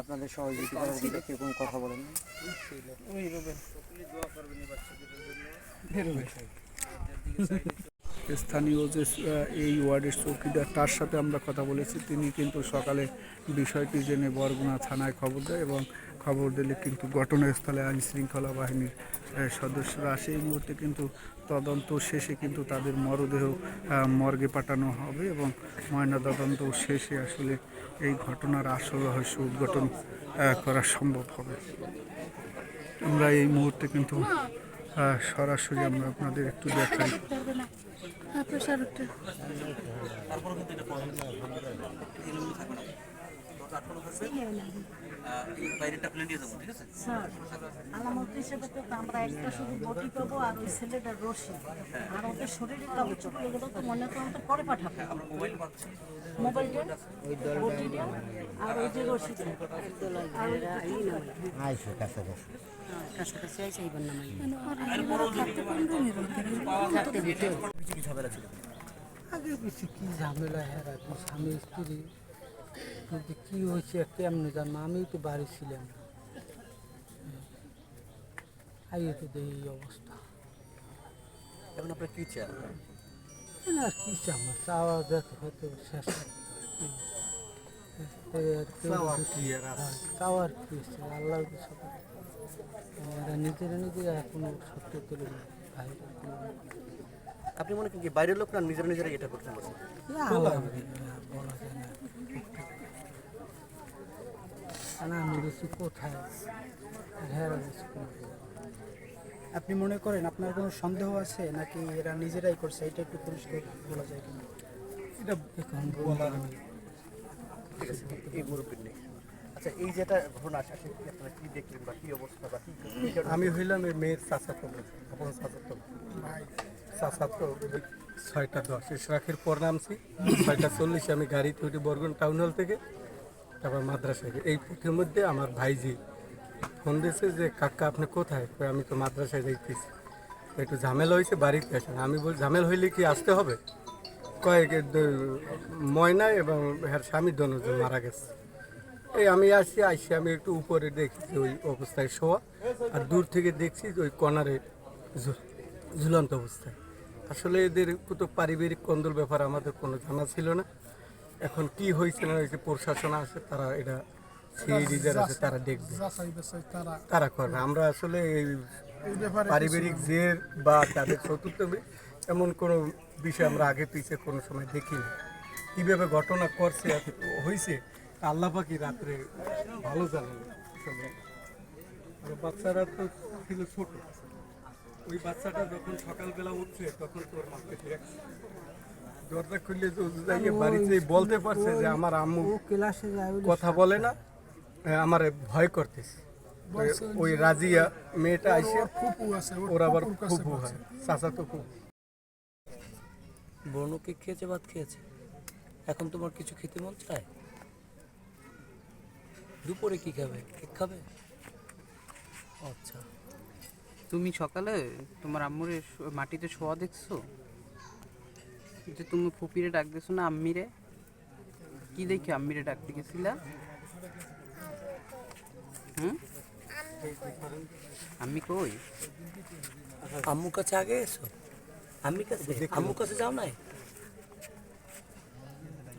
আপনাদের সহযোগিতা দিলে কেউ কোনো কথা বলেন? না? স্থানীয় যে এই ওয়ার্ডের চৌকিদার তার সাথে আমরা কথা বলেছি। তিনি কিন্তু সকালে বিষয়টি জেনে বরগুনা থানায় খবর দেয় এবং খবর দিলে কিন্তু ঘটনাস্থলে আইন শৃঙ্খলা বাহিনীর সদস্যরা আসে। এই মুহূর্তে কিন্তু তদন্ত শেষে কিন্তু তাদের মরদেহ মর্গে পাঠানো হবে এবং ময়নাতদন্ত শেষে আসলে এই ঘটনার আসল রহস্য উদ্ঘাটন করা সম্ভব হবে। আমরা এই মুহূর্তে কিন্তু সরাসরি আমরা আপনাদের একটু দেখাই। স্যার আলামত হিসেবে তো আমরা একটা শুধু বটি পাবো আর ওই ছেলেটার রশি আর ওদের শরীরের কাগজ এগুলো তো মনে করেন তো পরে পাঠাবো। মোবাইলটা বটিটা আর ওই যে আর ওই আইসো কাছাকাছি কাছাকাছি আইসা এইবার নামাই আগে বেশি কি ঝামেলা হ্যাঁ স্বামী স্ত্রী কিন্তু কি হয়েছে কেমনে জানো আমি তো বাড়ি ছিলাম না। আইয়ে তো এই অবস্থা। এখন আপনার কি চান? না কি চামা চাওয়া যাতে হয়তো শেষ চাওয়ার কি আল্লাহর কিছু এরা নিজেরা নিজেরা এখনও সত্য তুলে বাইরে আপনি মনে করেন কি বাইরের লোক না নিজেরা নিজেরা এটা করতে পারছেন আল্লাহ বলা যায় না আর আমি গেছি কোথায় আর হেরা গেছি আপনি মনে করেন আপনার কোনো সন্দেহ আছে নাকি এরা নিজেরাই করছে? এটা একটু পরিষ্কার বলা যায় কিনা? এটা এখন বলা ঠিক আছে এই মুরব্বীর নেই। আচ্ছা এই যেটা ঘটনা আসে আসলে কি আপনারা কি দেখলেন বা কি অবস্থা বা কি আমি হইলাম এই মেয়ের চাচাতো আপন চাচাতো চাচাতো ওই ছয়টা দশ। ইশরাকের পর নামছি ছয়টা চল্লিশে আমি গাড়িতে উঠি বরগুন টাউন হল থেকে তারপর মাদ্রাসায়। এই পথের মধ্যে আমার ভাইজি ফোন দিয়েছে যে, কাকা, আপনি কোথায়? আমি তো মাদ্রাসায় যাইতেছি। একটু ঝামেলা হয়েছে বাড়িতে আসেন। আমি বল, ঝামেলা হইলে কি আসতে হবে? কয়েক ময়না এবং হ্যার স্বামী দনজন মারা গেছে। এই আমি আসি আসি আমি একটু উপরে দেখি যে ওই অবস্থায় শোয়া, আর দূর থেকে দেখছি যে ওই কর্নারে ঝু- ঝুলন্ত অবস্থায়। আসলে এদের তো পারিবারিক কন্দল ব্যাপার আমাদের কোনো জানা ছিল না। এখন কি হয়েছে না হয়েছে প্রশাসন আছে তারা এটা রিজার আছে তারা দেখবে। তারা করবে আমরা আসলে এই পারিবারিক জের বা তাদের চতুর্থ এমন কোনো বিষয় আমরা আগে পিছিয়ে কোনো সময় দেখিনি। কীভাবে ঘটনা করছে হয়েছে আল্লাহ পাকি রাত্রে ভালো জানেন। বাচ্চারা তো ছিল ছোট। ওই বাচ্চাটা যখন সকালবেলা উঠছে তখন তোর মাকে দেখছে। দরজা খুললে যাইয়ে বাড়িতে বলতে পারছে যে আমার আম্মু ক্লাসে যায় কথা বলে না আমার ভয় করতেছে। ওই- রাজিয়া মেয়েটা আইসে ওর আবার ফুপু হয় চাচা তো ফুপু। খেয়েছে ভাত খেয়েছে? এখন তোমার কিছু খেতে মন চায়? দুপুরে কি খাবে? কেক খাবে? আচ্ছা। তুমি সকালে তোমার আম্মুর মাটিতে শোয়া দেখছ? যে তুমি ফুপিরে ডাক দিছো না আম্মিরে? কি দেখি আম্মিরে ডাকতে গেছিলা হুম? আম্মি কই? আম্মুর কাছে আগে এসো। আম্মির কাছে আম্মুর কাছে যাও নাই?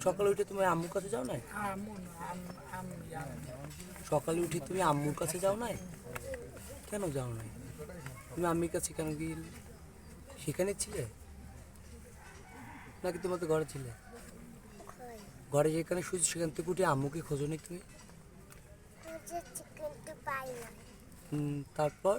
সকালে উঠে তুমি আম্মুর কাছে যাও নাই? সকালে উঠে তুমি আম্মুর কাছে যাও নাই? কেন যাও নাই? তুমি আম্মির কাছে কেন গিয়ে সেখানে ছিলে? নাকি তোমাদের ঘরে ছিলে? ঘরে যেখানে শুয়েছো সেখান থেকে উঠে আম্মুকে খোঁজো নি তুমি? তারপর?